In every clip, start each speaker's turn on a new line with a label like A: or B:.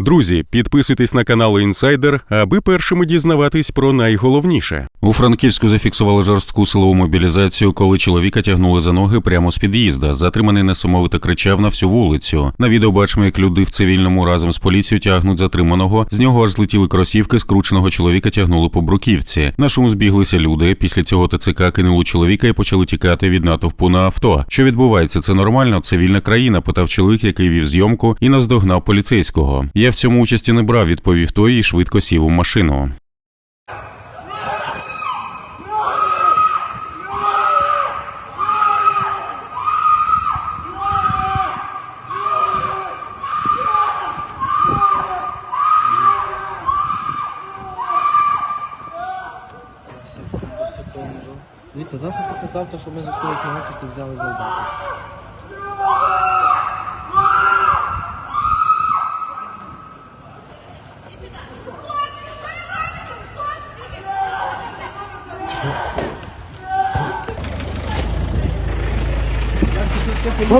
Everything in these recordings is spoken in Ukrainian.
A: Друзі, підписуйтесь на канал Інсайдер, аби першими дізнаватись про найголовніше. У Франківську зафіксували жорстку силову мобілізацію, коли чоловіка тягнули за ноги прямо з під'їзда. Затриманий несамовито кричав на всю вулицю. На відео бачимо, як люди в цивільному разом з поліцією тягнуть затриманого. З нього аж злетіли кросівки, скрученого чоловіка тягнули по бруківці. На шум збіглися люди. Після цього ТЦК кинули чоловіка і почали тікати від натовпу на авто. Що відбувається? Це нормально? Цивільна країна? питав чоловік, який вів зйомку і наздогнав поліцейського. Я в цьому участі не брав, відповів той і швидко сів у машину.
B: Секунду, секунду. Дивіться, завтра післязавтра, щоб ми зустрілися на офісі, взяли завдати.
C: Що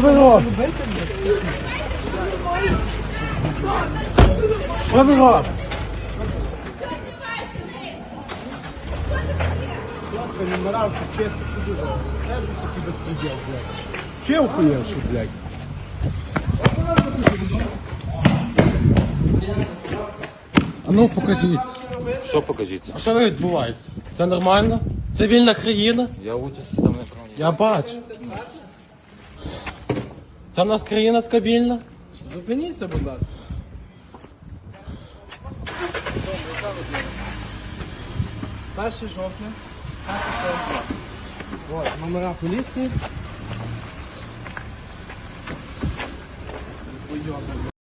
C: ви робите? Що ви робите? Ще охуєвши, блядь. А ну покажіть.
D: Що покажіть?
C: А що ви відбувається? Це нормально? Це вільна країна?
D: Я участь там не приймаю.
C: Я бачу. Це в нас країна така вільна?
B: Зупиніться, будь ласка. Перше жовтня, 15.42. От, номера поліції. Уйобаний.